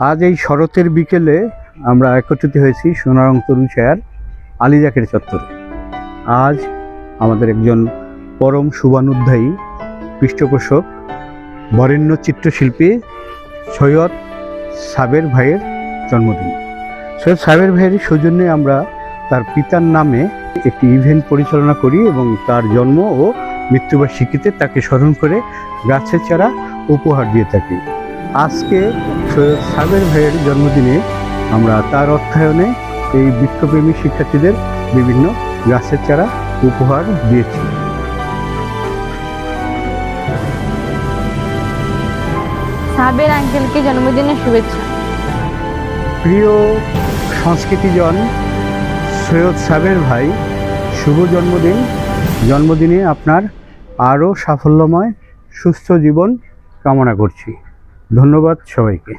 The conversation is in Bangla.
আজ এই শরতের বিকেলে আমরা একত্রিত হয়েছি সোনারং তরুণ শেয়ার আলিজাকের চত্বরে। আজ আমাদের একজন পরম শুভানুধ্যায়ী পৃষ্ঠপোষক বরেণ্য চিত্রশিল্পী সৈয়দ সাবের ভাইয়ের জন্মদিন। সৈয়দ সাবের ভাইয়ের সৌজন্যে আমরা তার পিতার নামে একটি ইভেন্ট পরিচালনা করি এবং তার জন্ম ও মৃত্যুবার্ষিকীতে তাকে স্মরণ করে গাছের চারা উপহার দিয়ে থাকি। আজকে সৈয়দ সাবের ভাইয়ের জন্মদিনে আমরা তার অর্থায়নে এই বৃক্ষপ্রেমী শিক্ষার্থীদের বিভিন্ন গাছের চারা উপহার দিয়েছি। সাবের আঙ্কেলকে জন্মদিনের শুভেচ্ছা। প্রিয় সংস্কৃতিজন সৈয়দ সাবের ভাই শুভ জন্মদিন। জন্মদিনে আপনার আরও সাফল্যময় সুস্থ জীবন কামনা করছি। ধন্যবাদ সবাইকে।